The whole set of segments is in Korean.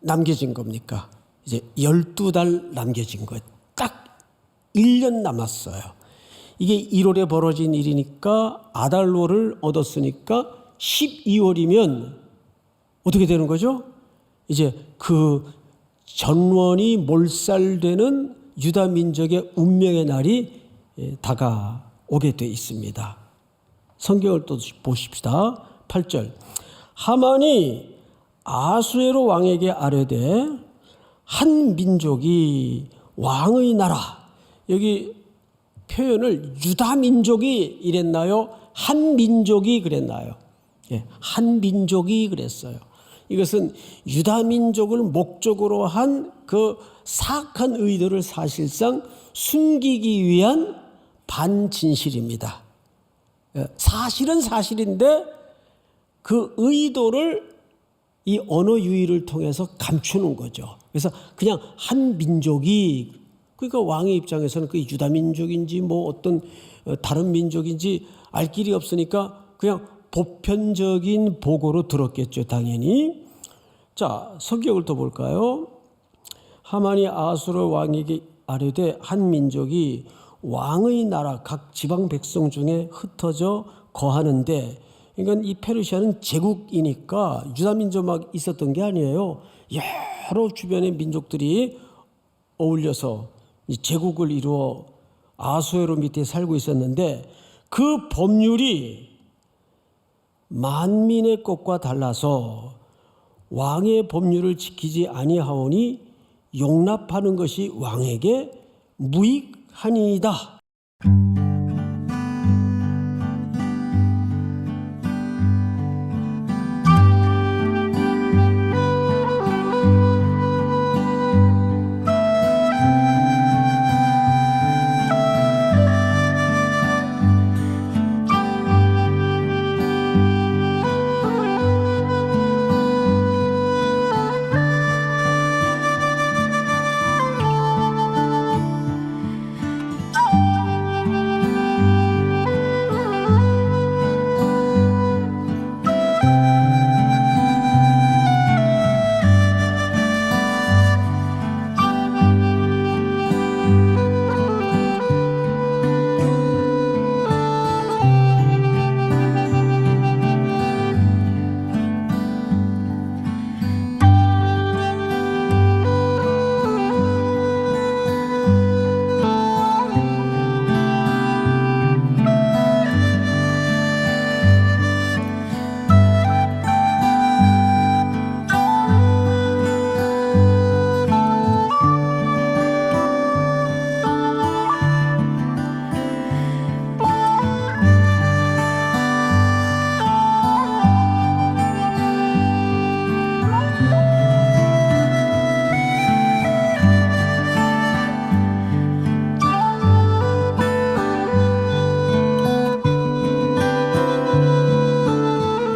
남겨진 겁니까? 이제 12달 남겨진 거예요. 딱 1년 남았어요. 이게 1월에 벌어진 일이니까 아달로를 얻었으니까 12월이면 어떻게 되는 거죠? 이제 그 전원이 몰살되는 유다 민족의 운명의 날이 예, 다가오게 돼 있습니다. 성경을 또 보십시다. 8절. 하만이 아수에로 왕에게 아뢰되 한 민족이 왕의 나라. 여기 표현을 유다 민족이 이랬나요? 한 민족이 그랬나요? 예, 한 민족이 그랬어요. 이것은 유다 민족을 목적으로 한 그 사악한 의도를 사실상 숨기기 위한 반진실입니다. 예, 사실은 사실인데 그 의도를 이 언어 유희를 통해서 감추는 거죠. 그래서 그냥 한 민족이 그러니까 왕의 입장에서는 그 유다 민족인지 뭐 어떤 어, 다른 민족인지 알 길이 없으니까 그냥 보편적인 보고로 들었겠죠, 당연히. 자, 성격을 또 볼까요? 하만이 아수르 왕에게 아뢰되 한 민족이 왕의 나라 각 지방 백성 중에 흩어져 거하는데 그러니까 이 페르시아는 제국이니까 유다 민족만 있었던 게 아니에요. 여러 주변의 민족들이 어울려서 이 제국을 이루어 아수에로 밑에 살고 있었는데 그 법률이 만민의 것과 달라서 왕의 법률을 지키지 아니하오니 용납하는 것이 왕에게 무익하니이다.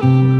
you.